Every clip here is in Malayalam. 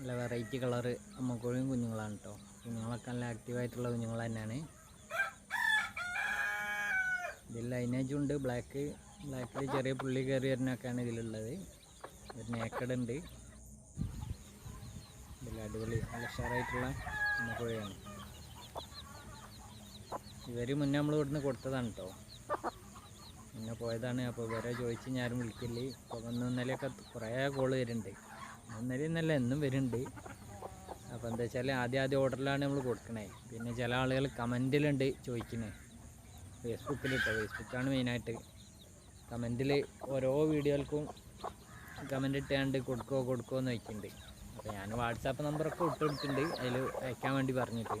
നല്ല വെറൈറ്റി കളറ് അമ്മക്കോഴിയും കുഞ്ഞുങ്ങളാണ് കേട്ടോ കുഞ്ഞുങ്ങളൊക്കെ നല്ല ആക്റ്റീവായിട്ടുള്ള കുഞ്ഞുങ്ങൾ തന്നെയാണ്. ഇതിൽ ലൈനേജും ഉണ്ട്. ബ്ലാക്ക് ബ്ലാക്കിൽ ചെറിയ പുള്ളി കയറി വരുന്നൊക്കെയാണ് ഇതിലുള്ളത്. ഒരു നേക്കഡ് ഉണ്ട്. ഇതിൽ അടിപൊളി നല്ല ഉഷാറായിട്ടുള്ള അമ്മക്കോഴിയാണ്. ഇവർ മുന്നേ നമ്മൾ ഇവിടുന്ന് കൊടുത്തതാണ് കേട്ടോ മുന്നേ പോയതാണ്. അപ്പോൾ ഇവരെ ചോദിച്ച് ഞാനും വിളിക്കില്ലേ ഇപ്പോൾ വന്ന് ഇന്നലെയൊക്കെ കുറേ കോൾ വരുന്നുണ്ട്. ഇന്നലെ ഇന്നല്ല എന്നും വരുന്നുണ്ട്. അപ്പോൾ എന്താ വെച്ചാൽ ആദ്യ ആദ്യം ഓർഡറിലാണ് നമ്മൾ കൊടുക്കണേ. പിന്നെ ചില ആളുകൾ കമന്റിലുണ്ട് ചോദിക്കുന്നത് ഫേസ്ബുക്കിലിട്ടോ ഫേസ്ബുക്കാണ് മെയിനായിട്ട് കമന്റിൽ ഓരോ വീഡിയോകൾക്കും കമന്റ് ഇട്ടാണ്ട് കൊടുക്കുമോ കൊടുക്കുമോ എന്ന് ചോദിക്കുന്നുണ്ട് അപ്പോൾ ഞാൻ വാട്സാപ്പ് നമ്പറൊക്കെ ഇട്ടെടുത്തിട്ടുണ്ട് അതിൽ അയക്കാൻ വേണ്ടി പറഞ്ഞിട്ട്.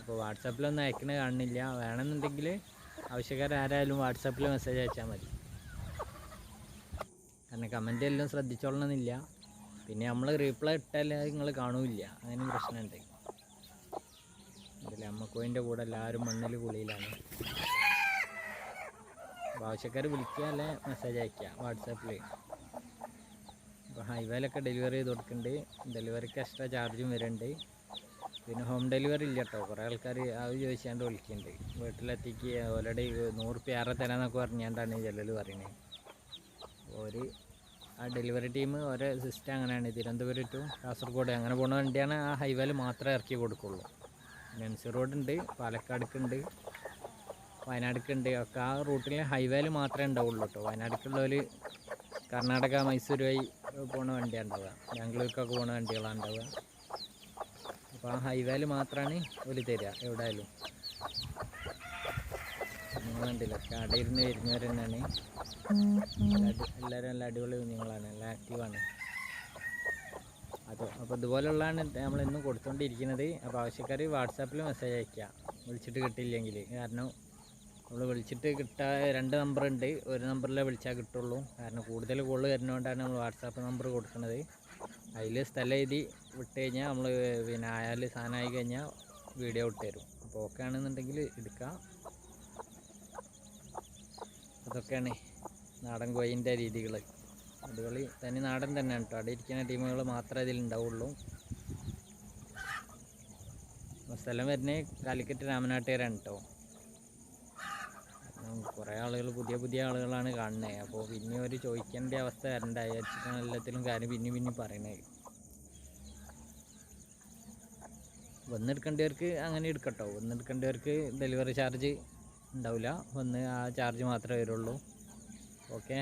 അപ്പോൾ വാട്സാപ്പിലൊന്നും അയക്കണ കാണുന്നില്ല. വേണമെന്നുണ്ടെങ്കിൽ ആവശ്യക്കാരാരായാലും വാട്സാപ്പിൽ മെസ്സേജ് അയച്ചാൽ മതി. കാരണം കമന്റ് എല്ലാം ശ്രദ്ധിച്ചോളണമെന്നില്ല പിന്നെ നമ്മൾ റീപ്ലൈ ഇട്ടാൽ നിങ്ങൾ കാണൂല്ല. അങ്ങനെ പ്രശ്നമുണ്ട്. ഇതിൽ അമ്മക്കോയിന്റെ കൂടെ എല്ലാവരും മണ്ണിൽ കുളിയിലാണ്. ആവശ്യക്കാർ വിളിക്കുക അല്ലെ മെസ്സേജ് അയക്കുക വാട്സാപ്പിൽ അപ്പോൾ ഹൈവേയിലൊക്കെ ഡെലിവറി ചെയ്ത് കൊടുക്കുന്നുണ്ട് ഡെലിവറിക്ക് എക്സ്ട്രാ ചാർജും വരുന്നുണ്ട് പിന്നെ ഹോം ഡെലിവറി ഇല്ല കേട്ടോ കുറേ ആൾക്കാർ അത് ചോദിച്ചാണ്ട് വിളിക്കുന്നുണ്ട് വീട്ടിലെത്തിക്ക് ഓൾറെഡി നൂറ് റുപ്യ ഏറെ തരാമെന്നൊക്കെ പറഞ്ഞാണ്ടാണ് ചിലർ പറയുന്നത് ഒരു ആ ഡെലിവറി ടീം ഓരോ സിസ്റ്റം അങ്ങനെയാണ്. തിരുവനന്തപുരം ടു കാസർഗോഡ്. അങ്ങനെ പോകുന്ന വണ്ടിയാണ് ആ ഹൈവേയിൽ മാത്രമേ ഇറക്കി കൊടുക്കുള്ളൂ. നെൻസി റോഡുണ്ട് പാലക്കാടുക്കുണ്ട് വയനാടുക്കുണ്ട്. ഒക്കെ ആ റൂട്ടിൽ ഹൈവേയിൽ മാത്രമേ ഉണ്ടാവുള്ളൂ കേട്ടോ വയനാടുക്കുള്ളവർ കർണാടക മൈസൂർ വഴി പോണ വണ്ടിയാണ് ഉണ്ടാവുക. ബാംഗ്ലൂർക്കൊക്കെ പോണ വണ്ടികളാണ് ഉണ്ടാവുക. അപ്പോൾ ആ ഹൈവേയിൽ മാത്രമാണ് ഒരു തരിക എവിടെയായാലും കണ്ടില്ല. കടയിരുന്ന് വരുന്നവർ തന്നെയാണ് എല്ലാവരും നല്ല അടിപൊളി കുഞ്ഞുങ്ങളാണ്. നല്ല ആക്റ്റീവാണ് അത് അപ്പോൾ ഇതുപോലുള്ളതാണ് നമ്മൾ ഇന്നും കൊടുത്തുകൊണ്ടിരിക്കുന്നത് അപ്പോൾ ആവശ്യക്കാർ വാട്സാപ്പിൽ മെസ്സേജ് അയക്കുക വിളിച്ചിട്ട് കിട്ടിയില്ലെങ്കിൽ കാരണം നമ്മൾ വിളിച്ചിട്ട് കിട്ടാ രണ്ട് നമ്പറുണ്ട് ഒരു നമ്പറിലേ വിളിച്ചാൽ കിട്ടുള്ളൂ. കാരണം കൂടുതൽ കോൾ വരുന്നതുകൊണ്ടാണ് നമ്മൾ വാട്സാപ്പ് നമ്പർ കൊടുക്കുന്നത്. അതിൽ സ്ഥലം എഴുതി വിട്ട് കഴിഞ്ഞാൽ നമ്മൾ പിന്നെ ആയാൽ സാധനമായി കഴിഞ്ഞാൽ വീഡിയോ വിട്ടുതരും അപ്പോൾ ഓക്കെ ആണെന്നുണ്ടെങ്കിൽ എടുക്കാം. അതൊക്കെയാണ് നാടൻ കോയിന്റെ രീതികൾ അടിപൊളി. തനി നാടൻ തന്നെയാണ് കേട്ടോ. അവിടെ ഇരിക്കുന്ന ടീമുകൾ മാത്രമേ അപ്പോൾ സ്ഥലം വരുന്നത് കാലിക്കറ്റ് രാമനാട്ടുകാരാണ് കേട്ടോ. കുറേ ആളുകൾ പുതിയ പുതിയ ആളുകളാണ് കാണുന്നത്. അപ്പോൾ പിന്നെ ഒരു ചോദിക്കേണ്ട അവസ്ഥ വരണ്ട. വിചാരിച്ചിട്ടാണ് എല്ലാത്തിലും കാര്യം പിന്നെ പിന്നെ പറയണത്. വന്നെടുക്കേണ്ടവർക്ക് അങ്ങനെ എടുക്കട്ടോ. വന്നെടുക്കേണ്ടവർക്ക് ഡെലിവറി ചാർജ് ഉണ്ടാവില്ല. വന്ന് ആ ചാർജ് മാത്രമേ വരുള്ളൂ. ഓക്കെ